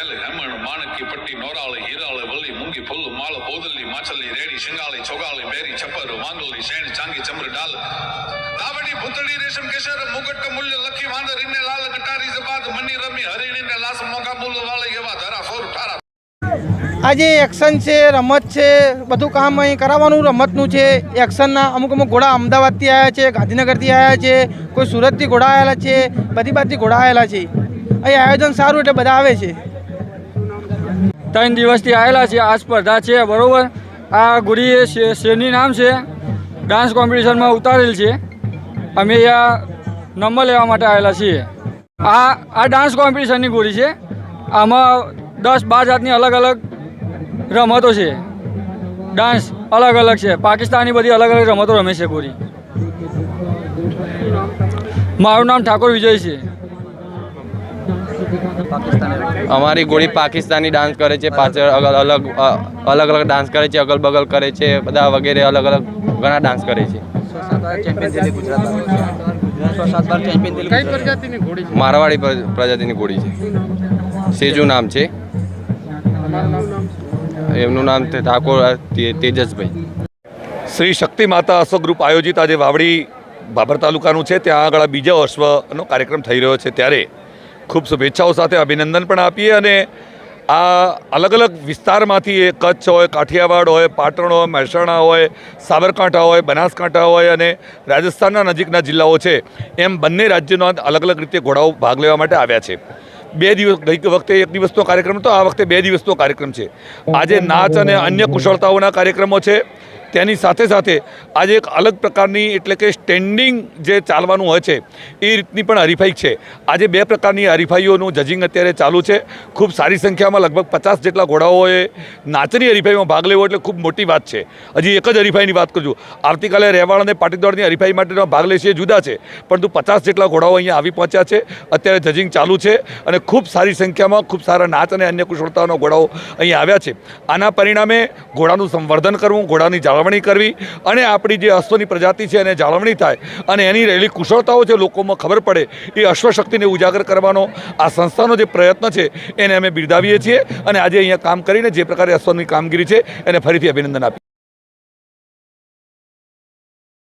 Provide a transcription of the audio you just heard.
வேலை. எமன் மாணக்கி பட்டி, நோராளை, ஈராளை, வள்ளி, முங்கி, புல்லு, மாலை, போதல்லி, மாச்சல்லி, ரேடி சிங்காலை சொகாலை பேரி சப்பரு, மாங்கல்லி, சேணி, சாங்கி, சம்பரு, டால். தாவடி புத்தடி રેશમ કેસર મુગટ મૂલ્ય લખી વાંદર ઇને લાલ ગટારી જબાદ મની રમી હરિણી ને લાસ મોગા મૂલ વાળે એવા ધરા સોર ઠારા આજે એક્શન છે, રમત છે, બધું કામ અહીં કરાવવાનું, રમતનું છે. એક્શનના અમુક અમુક ઘોડા અમદાવાદથી આવ્યા છે, ગાંધીનગરથી આવ્યા છે, કોઈ સુરતથી ઘોડા આવેલા છે, બધી બાજુથી ઘોડા આવેલા છે. અહીં આયોજન સારું એટલે બધા આવે છે. ત્રણ દિવસથી આવેલા છે, આ સ્પર્ધા છે, બરાબર? આ ગુડી શેરની નામ છે? ડાન્સ કોમ્પિટિશનમાં ઉતારેલ છે. અમે અહીંયા નંબર લેવા માટે આવેલા છીએ. આ આ ડાન્સ કોમ્પિટિશનની ગુરી છે. આમાં દસ બાર જાતની અલગ અલગ રમતો છે. ડાન્સ અલગ અલગ છે. પાકિસ્તાની બધી અલગ અલગ રમતો રમે છે ગોરી મારું નામ ઠાકોર વિજય છે. અમારી ગોળી પાકિસ્તાની ડાન્સ કરે છે, પાછળ અલગ અલગ અલગ અલગ ડાન્સ કરે છે અગલ બગલ કરે છે, બધા વગેરે અલગ અલગ ઘણા ડાન્સ કરે છે. મારવાડી પ્ર- પ્રજાતિની ગોળી છે. સેજુ નામ છે. એમનું નામ ઠાકોર તેજસભાઈ. શ્રી શક્તિ માતા અશોક ગ્રુપ આયોજિત આજે વાવડી બાબર તાલુકાનું છે. ત્યાં આગળ બીજા અશ્વનો કાર્યક્રમ થઈ રહ્યો છે. ત્યારે ખૂબ શુભેચ્છાઓ સાથે અભિનંદન પણ આપીએ અને આ અલગ અલગ વિસ્તારમાંથી એ કચ્છ હોય, કાઠિયાવાડ હોય, પાટણ હોય, મહેસાણા હોય, સાબરકાંઠા હોય, બનાસકાંઠા હોય અને રાજસ્થાનના નજીકના જિલ્લાઓ છે, એમ બંને રાજ્યોના અલગ અલગ રીતે ઘોડાઓ ભાગ લેવા માટે આવ્યા છે. બે દિવસ, ગઈ વખતે એક દિવસનો કાર્યક્રમ હતો, આ વખતે બે દિવસનો કાર્યક્રમ છે. આજે નાચ અને અન્ય કુશળતાઓના કાર્યક્રમો છે. તેની સાથે સાથે આજે એક અલગ પ્રકારની એટલે કે સ્ટેન્ડિંગ જે ચાલવાનું હોય છે, એ રીતની પણ હરીફાઈ છે. આજે બે પ્રકારની હરીફાઈઓનું જજિંગ અત્યારે ચાલુ છે. ખૂબ સારી સંખ્યામાં લગભગ પચાસ જેટલા ઘોડાઓએ નાચની હરીફાઈમાં ભાગ લેવો એટલે ખૂબ મોટી વાત છે. હજી એક જ હરીફાઈની વાત કરજો આવતીકાલે રેવાડ અને પાટીદારની હરીફાઈ માટેનો ભાગ લેશે જુદા છે, પરંતુ પચાસ જેટલા ઘોડાઓ અહીંયા આવી પહોંચ્યા છે. અત્યારે જજિંગ ચાલુ છે અને ખૂબ સારી સંખ્યામાં ખૂબ સારા નાચ અને અન્ય કુશળતાઓના ઘોડાઓ અહીંયા આવ્યા છે. આના પરિણામે ઘોડાનું સંવર્ધન કરવું, ઘોડાની જાળવણી કરવી અને આપણી જે અશ્વની પ્રજાતિ છે એને જાળવણી થાય. અને એની રહેલી કુશળતાઓ છે લોકોમાં ખબર પડે, એ અશ્વશક્તિને ઉજાગર કરવાનો આ સંસ્થાનો જે પ્રયત્ન છે, એને અમે બિરદાવીએ છીએ. અને આજે અહીંયા કામ કરીને જે પ્રકારે અશ્વની કામગીરી છે, એને ફરીથી અભિનંદન આપીએ.